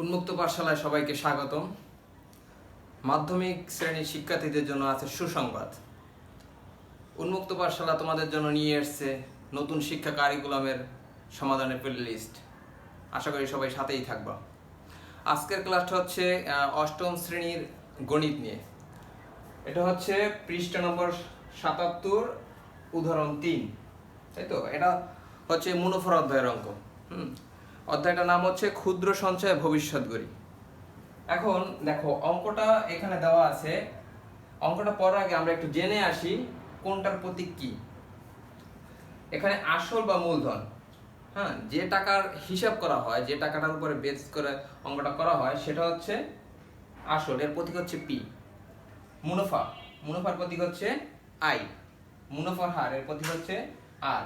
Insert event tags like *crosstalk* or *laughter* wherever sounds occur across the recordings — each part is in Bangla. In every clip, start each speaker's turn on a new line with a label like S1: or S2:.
S1: উন্মুক্ত পাঠশালায় সবাইকে স্বাগতম। মাধ্যমিক শ্রেণির শিক্ষার্থীদের জন্য আছে সুসংবাদ। উন্মুক্ত পাঠশালা তোমাদের জন্য নিয়ে এসছে নতুন শিক্ষা কারিকুলামের সমাধানের প্লে লিস্ট আশা করি সবাই সাথেই থাকবা। আজকের ক্লাসটা হচ্ছে অষ্টম শ্রেণির গণিত নিয়ে। এটা হচ্ছে পৃষ্ঠা নম্বর সাতাত্তর, উদাহরণ তিন। তাই তো? এটা হচ্ছে মুনফর অধ্যায়ের অঙ্ক। হুম? অধ্যায়টার নাম হচ্ছে ক্ষুদ্র সঞ্চয় ভবিষ্যৎ গড়ি। এখন দেখো, অঙ্কটা এখানে দেওয়া আছে। অঙ্কটা পড়ার আগে আমরা একটু জেনে আসি কোনটার প্রতীক কি। এখানে আসল বা মূলধন হ্যাঁ যে টাকার হিসাব করা হয়, যে টাকাটার উপরে বেস করে অঙ্কটা করা হয়, সেটা হচ্ছে আসল। এর প্রতীক হচ্ছে পি মুনাফা, মুনাফার প্রতীক হচ্ছে আই মুনাফার হার এর প্রতীক হচ্ছে আর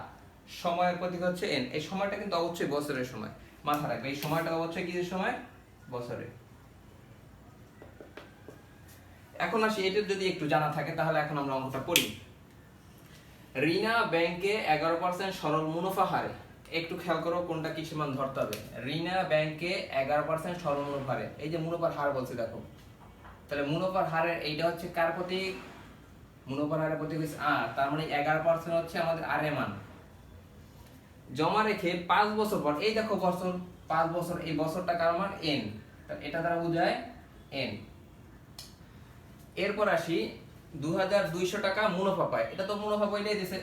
S1: সময়ের প্রতীক হচ্ছে এন এই সময়টা কিন্তু অবশ্যই বছরের সময়। মাথা রাখবে। এই সময়টা অবশ্যই কিসের সময়? বছরে। এখন আসি, এটা যদি একটু জানা থাকে, তাহলে এখন আমরা অঙ্কটা পড়ি রিনা ব্যাংকে এগারো পার্সেন্ট সরল মুনাফা হারে। একটু খেয়াল করো কোনটা কি সমান ধরতে হবে। রিনা ব্যাংকে এগারো পার্সেন্ট সরল মুনাফা হারে। এই যে মুনাফার হার বলছে, দেখো। তাহলে মুনাফার হারের এইটা হচ্ছে কার প্রতীক? মুনাফার হারের প্রতীক হচ্ছে আর। তার মানে এগারো পার্সেন্ট হচ্ছে আমাদের আর মান। জমা রেখে পাঁচ বছর পর, এই দেখো বছর, পাঁচ বছর, এই বছরটা কার মান এন এটা দ্বারা বোঝায় এন এরপর আসি দু টাকা মুনাফা পায়। এটা তো মুনাফা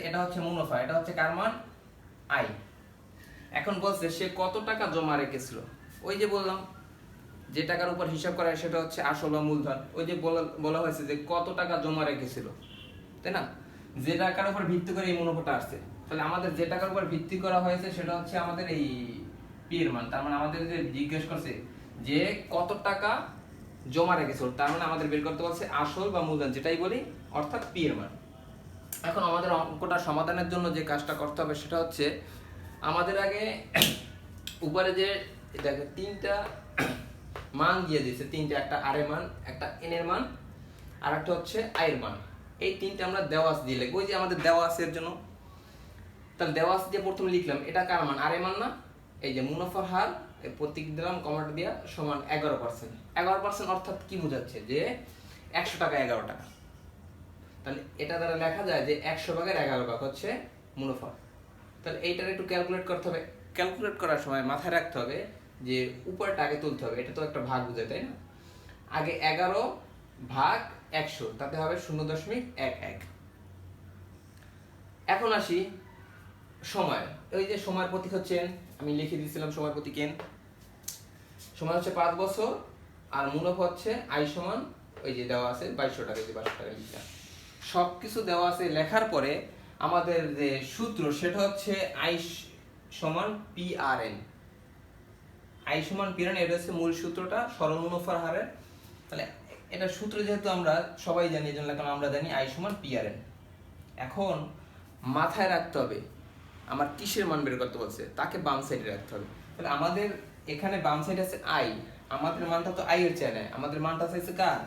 S1: এটা হচ্ছে মুনাফা, এটা হচ্ছে আই এখন বলছে, সে কত টাকা জমা রেখেছিল? ওই যে বললাম, যে টাকার উপর হিসাব করা সেটা হচ্ছে আসল বা মূলধন। ওই যে বলা হয়েছে যে কত টাকা জমা রেখেছিল, তাই না? যে টাকার উপর ভিত্তি করে এই মুনাফাটা আসছে। তাহলে আমাদের যে টাকার উপর ভিত্তি করা হয়েছে সেটা হচ্ছে আমাদের এই পি এর মান। তার মানে আমাদের যে জিজ্ঞেস করছে যে কত টাকা জমা রেখেছিল তার মানে আমাদের বের করতে বলছে আসল বা মূলধন, যেটাই বলি, অর্থাৎ পি এর মান। এখন আমাদের অঙ্কটা সমাধানের জন্য যে কাজটা করতে হবে সেটা হচ্ছে আমাদের আগে *coughs* উপরে যে দেখো তিনটা *coughs* মান দিয়ে দিয়েছে, তিনটা, একটা আর এর মান, একটা এন এর মান, আর একটা হচ্ছে আয়ের মান। এই তিনটা আমরা দেওয়াস দিয়ে লিখব। ওই যে আমাদের দেওয়াসের জন্য তাহলে দেওয়াস দিয়ে প্রথমে লিখলাম, এটা কার মান? আর মান না? এই যে মুনাফার হার প্রতীক দিলাম কমাটা দিয়া সমান এগারো পার্সেন্ট এগারো পার্সেন্ট অর্থাৎ কি বোঝাচ্ছে? যে একশো টাকা এগারো টাকা। তাহলে এটা দ্বারা লেখা যায় যে একশো ভাগের এগারো ভাগ হচ্ছে মুনাফা। তাহলে এইটার একটু ক্যালকুলেট করতে হবে। ক্যালকুলেট করার সময় মাথায় রাখতে হবে যে উপরটা আগে তুলতে হবে। এটা তো একটা ভাগ বোঝায়, তাই না? আগে এগারো ভাগ একশো, তাতে হবে শূন্য দশমিক এক এক। এখন আসি সময়। ওই যে সময়ের প্রতীক হচ্ছে আমি লিখে দিয়েছিলাম সময় প্রতীক n সময় হচ্ছে পাঁচ বছর, আর মুনাফা হচ্ছে আই সমান, ওই যে দেওয়া আছে বাইশশো টাকা যে বাইশশো টাকা লিখলাম। সব কিছু দেওয়া আছে, লেখার পরে আমাদের যে সূত্র, সেটা হচ্ছে আই সমান পি আর এন আই সমান পি আর এন এটা হচ্ছে মূল সূত্রটা সরল মুনাফার হারের তাহলে এটা সূত্র যেহেতু আমরা সবাই জানি এই জন্য আমরা জানি আই সমান পি আর এন এখন মাথায় রাখতে হবে আমার কিসের মান বের করতে বলছে? তাকে বাম সাইডে রাখতে হবে। তাহলে আমাদের এখানে বাম সাইড আছে আই আমাদের মানটা তো আই এর চেয়ে নেয়। আমাদের মানটা চাইছে কার?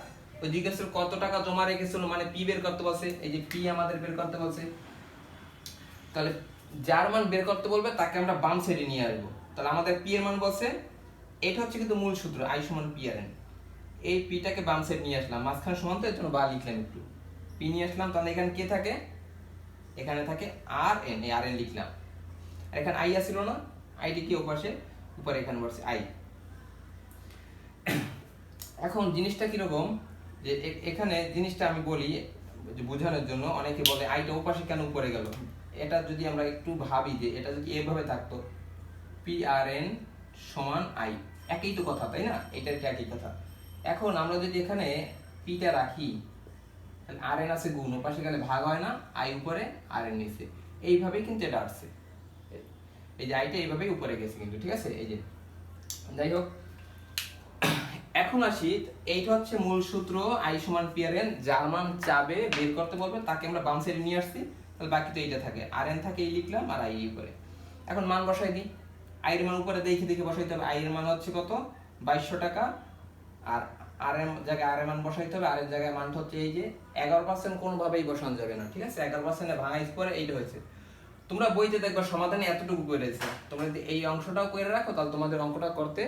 S1: ওই জিজ্ঞেস কত টাকা জমা রেখেছিল মানে পি বের করতে বলছে? এই যে পি আমাদের বের করতে বলছে। তাহলে যার মান বের করতে বলবে, তাকে আমরা বাম সাইডে নিয়ে আসব। তাহলে আমাদের পি এর মান বলছে, এটা হচ্ছে কিন্তু মূল সূত্র আই সমান পি আর এন এই পিটাকে বাম সাইড নিয়ে আসলাম। মাঝখানে সমান তো এর জন্য বা লিখলাম একটু। পি নিয়ে আসলাম, তাহলে এখানে কে থাকে? এখানে থাকে আর এন এই আর এন লিখলাম। আর এখানে আই আসছিল না আইটি কি ওপাশে, উপরে এখানে বসে আই এখন জিনিসটা কীরকম, যে এখানে জিনিসটা আমি বলি বোঝানোর জন্য অনেকে বলে আইটা ওপাশে কেন উপরে গেল? এটা যদি আমরা একটু ভাবি, যে এটা যদি এভাবে থাকতো পি আর এন সমান আই একই তো কথা, তাই না? এটার কি একই কথা? এখন আমরা যদি এখানে পিটা রাখি তাহলে আর এন আছে গুণ, ওপাশে গেলে ভাগ হয় না আই উপরে আর এন নিচে। এইভাবেই কিন্তু এটা আসছে। এই যে আইটা এইভাবেই উপরে গেছে কিন্তু, ঠিক আছে? এই যে, যাই হোক। এখন আসি, এইটা হচ্ছে মূল সূত্র আই সমান পি আর এন যার মান চাবে বের করতে বলবে, তাকে আমরা বাম সাইডে নিয়ে আসছি। তাহলে বাকি তো এইটা থাকে। আর এন থাকে এই লিখলাম, আর আই উপরে। এখন মান বসাই দিই। আইয়ের মান উপরে দেখে দেখে বসাইতে হবে। আইয়ের মান হচ্ছে কত? বাইশশো টাকা। আর আর এর জায়গায় আর মান বসাইতে হবে আর এর জায়গায় মানটা হচ্ছে এই যে এগারো পার্সেন্ট কোনোভাবেই বসানো যাবে না, ঠিক আছে? এগারো পার্সেন্টে ভাঙাইস পরে এইটা হয়েছে। তোমরা বইতে দেখবা সমাধানে এতটুকু করেছে। তোমরা যদি এই অংশটাও করে রাখো, তাহলে তোমাদের অঙ্কটা করতে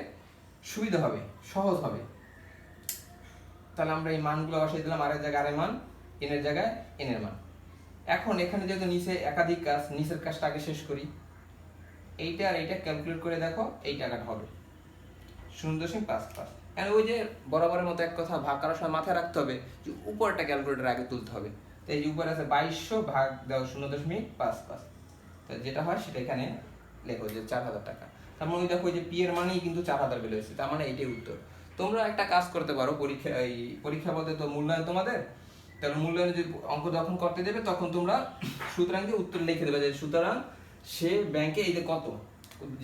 S1: সুবিধা হবে, সহজ হবে। তাহলে আমরা এই মানগুলো বসাই দিলাম আর এক জায়গায় আর মান এনের জায়গায় এনের মান। এখন এখানে যেহেতু নিচে একাধিক কাজ, নিচের কাজটা আগে শেষ করি। এইটা আর এইটা ক্যালকুলেট করে দেখো এই টাকাটা হবে। শূন্য দশমিক পাঁচ পাঁচ। আর ওই যে বরাবরের মতো এক কথা, ভাগ করার সময় মাথায় রাখতে হবে যে উপরটা ক্যালকুলেটার আগে তুলতে হবে। তো এই যে উপরে আছে বাইশশো ভাগ দাও শূন্য দশমিক পাঁচ পাঁচ। তো যেটা হয় সেটা এখানে লেখো যে চার হাজার টাকা। তার মানে দেখো যে পি এর মানেই কিন্তু চার হাজার বের হয়েছে, তার মানে এইটাই উত্তর। তোমরা একটা কাজ করতে পারো, পরীক্ষা, এই পরীক্ষা বলতে তো মূল্যায়ন তোমাদের। তাহলে মূল্যায়ন যদি অঙ্ক যখন করতে দেবে, তখন তোমরা সুতরাং উত্তর লিখে দেবে যে সুতরাং সে ব্যাংকে এই যে কত?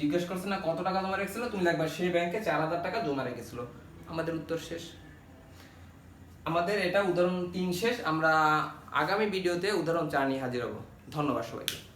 S1: জিজ্ঞেস করছে, না, কত টাকা জমা রেখেছিল? তুমি দেখবা সেই ব্যাংকে চার হাজার টাকা জমা রেখেছিল। আমাদের উত্তর শেষ। আমাদের এটা উদাহরণ তিন শেষ। আমরা আগামী ভিডিওতে উদাহরণ চার নিয়ে হাজির হব। ধন্যবাদ সবাইকে।